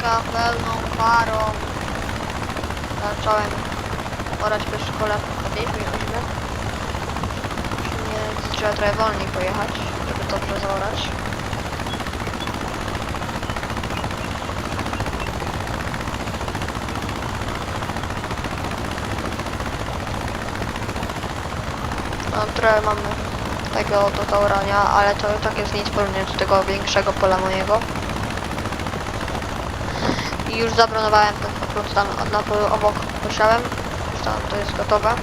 Koparka pełną parą. Zacząłem orać bez szkole. Podjedźmy i chodźmy. Musimy, trzeba trochę wolniej pojechać, żeby dobrze zaorać. No, trochę mamy tego oto zaorania, ale to tak jest nic porównania do tego większego pola mojego. I już zabronowałem ten front tam na obok posiałem. Już tam to jest gotowe.